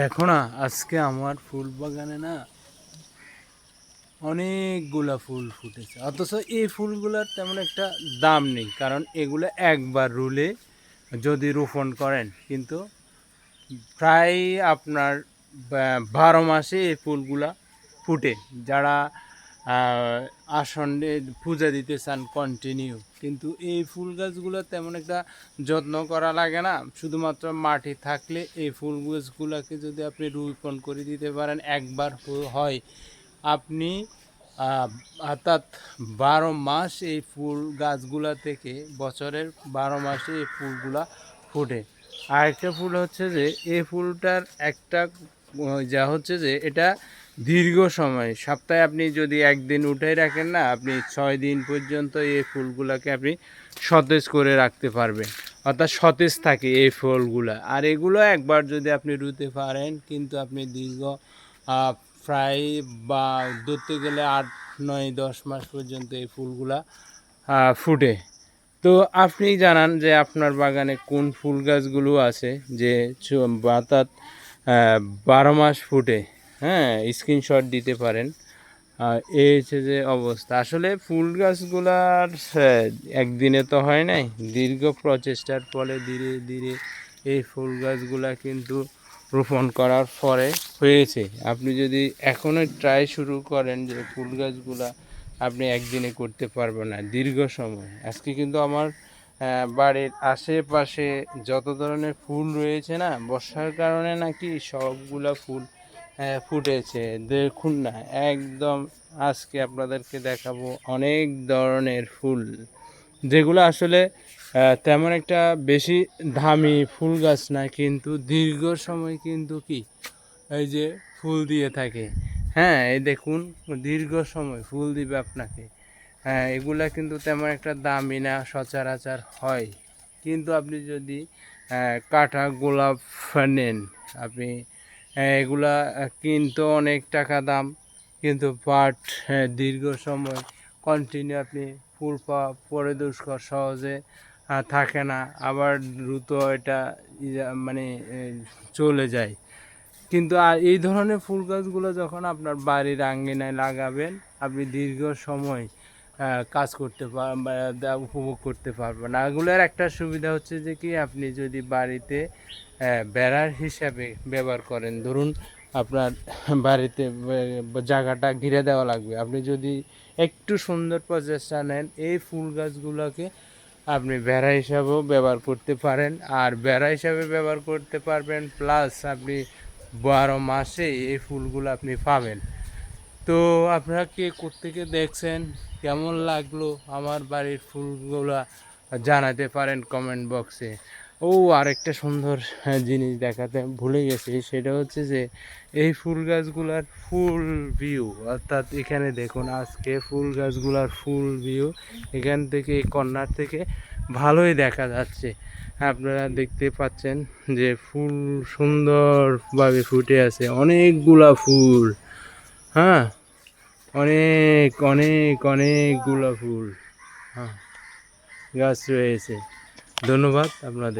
দেখো না, আজকে আমার ফুল বাগানে না অনেকগুলা ফুল ফুটেছে। অথচ এই ফুলগুলার তেমন একটা দাম নেই, কারণ এগুলো একবার রুলে যদি রোপণ করেন, কিন্তু প্রায় আপনার বারো মাসে এই ফুলগুলা ফুটে। যারা আসনে পূজা দিতে চান কন্টিনিউ কিন্তু এই ফুল গাছগুলো তেমন একটা যত্ন করা লাগে না। শুধুমাত্র মাটি থাকলে এই ফুল গাছগুলোকে যদি আপনি রোপণ করে দিতে পারেন, একবার হয়। আপনি অর্থাৎ বারো মাস এই ফুল গাছগুলা থেকে বছরের বারো মাসে এই ফুলগুলা ফুটে। আরেকটা ফুল হচ্ছে যে, এই ফুলটার একটা যা হচ্ছে যে, এটা দীর্ঘ সময়। সপ্তাহে আপনি যদি একদিন উঠে রাখেন না, আপনি ছয় দিন পর্যন্ত এই ফুলগুলোকে আপনি সতেজ করে রাখতে পারবেন। অর্থাৎ সতেজ থাকে এই ফুলগুলো। আর এগুলো একবার যদি আপনি রুতে পারেন, কিন্তু আপনি দীর্ঘ প্রায় বা ধরতে গেলে আট, নয়, দশ মাস পর্যন্ত এই ফুলগুলা ফুটে। তো আপনি জানান যে আপনার বাগানে কোন ফুল গাছগুলো আছে যে অর্থাৎ বারো মাস ফুটে। হ্যাঁ স্ক্রিনশট দিতে পারেন। এই হচ্ছে যে অবস্থা। আসলে ফুল গাছগুলার আহ, একদিনে তো হয় নাই দীর্ঘ প্রচেষ্টার ফলে ধীরে ধীরে এই ফুল গাছগুলা কিন্তু রোপণ করার পরে হয়েছে। আপনি যদি এখনও ট্রাই শুরু করেন যে ফুল গাছগুলা আপনি একদিনে করতে পারবেন না দীর্ঘ সময়। আজকে কিন্তু আমার বাড়ির আশেপাশে যত ধরনের ফুল রয়েছে না বর্ষার কারণে নাকি সবগুলা ফুল ফুটেছে। দেখুন না, একদম আজকে আপনাদেরকে দেখাবো অনেক ধরনের ফুল। যেগুলো আসলে তেমন একটা বেশি দামি ফুল গাছ না, কিন্তু দীর্ঘ সময় কিন্তু কি, এই যে ফুল দিয়ে থাকে। হ্যাঁ এই দেখুন, দীর্ঘ সময় ফুল দিবে আপনাকে। হ্যাঁ এগুলা কিন্তু তেমন একটা দামি না, সচরাচর হয়। কিন্তু আপনি যদি কাটা গোলাপ নেন, আপনি এগুলা আহ, কিনতে অনেক টাকা দাম। কিন্তু পাট হ্যাঁ, দীর্ঘ সময় কন্টিনিউ আপনি ফুল পরে দুষ্কর সহজে থাকে না। আবার দ্রুত এটা মানে চলে যায়। কিন্তু আর এই ধরনের ফুল গাছগুলো যখন আপনার বাড়ির আঙ্গিনায় লাগাবেন আপনি দীর্ঘ সময় কাজ করতে উপভোগ করতে পারবেন এগুলোর একটা সুবিধা হচ্ছে যে কি, আপনি যদি বাড়িতে বেড়ার হিসাবে ব্যবহার করেন, ধরুন আপনার বাড়িতে জায়গাটা ঘিরে দেওয়া লাগবে। আপনি যদি একটু সুন্দর প্রচেষ্টা নেন, এই ফুল গাছগুলোকে আপনি বেড়া হিসাবেও ব্যবহার করতে পারেন। আর বেড়া হিসাবে ব্যবহার করতে পারবেন, প্লাস আপনি বারো মাসে এই ফুলগুলো আপনি পাবেন। তো আপনারা কে কোত্থেকে দেখছেন কেমন লাগল আমার বাড়ির ফুলগুলা জানাতে পারেন কমেন্ট বক্সে ও আরেকটা সুন্দর হ্যাঁ, জিনিস দেখাতে ভুলে গেছি সেটা হচ্ছে যে এই ফুল গাছগুলার ফুল ভিউ অর্থাৎ এখানে দেখুন আজকে ফুল গাছগুলার ফুল ভিউ এখান থেকে এই কর্নার থেকে ভালোই দেখা যাচ্ছে। আপনারা দেখতে পাচ্ছেন যে ফুল সুন্দরভাবে ফুটে আছে অনেকগুলা ফুল। হ্যাঁ। অনেক অনেক অনেক গোলাপ ফুল। হ্যাঁ। গাছ রয়েছে। ধন্যবাদ আপনাদের।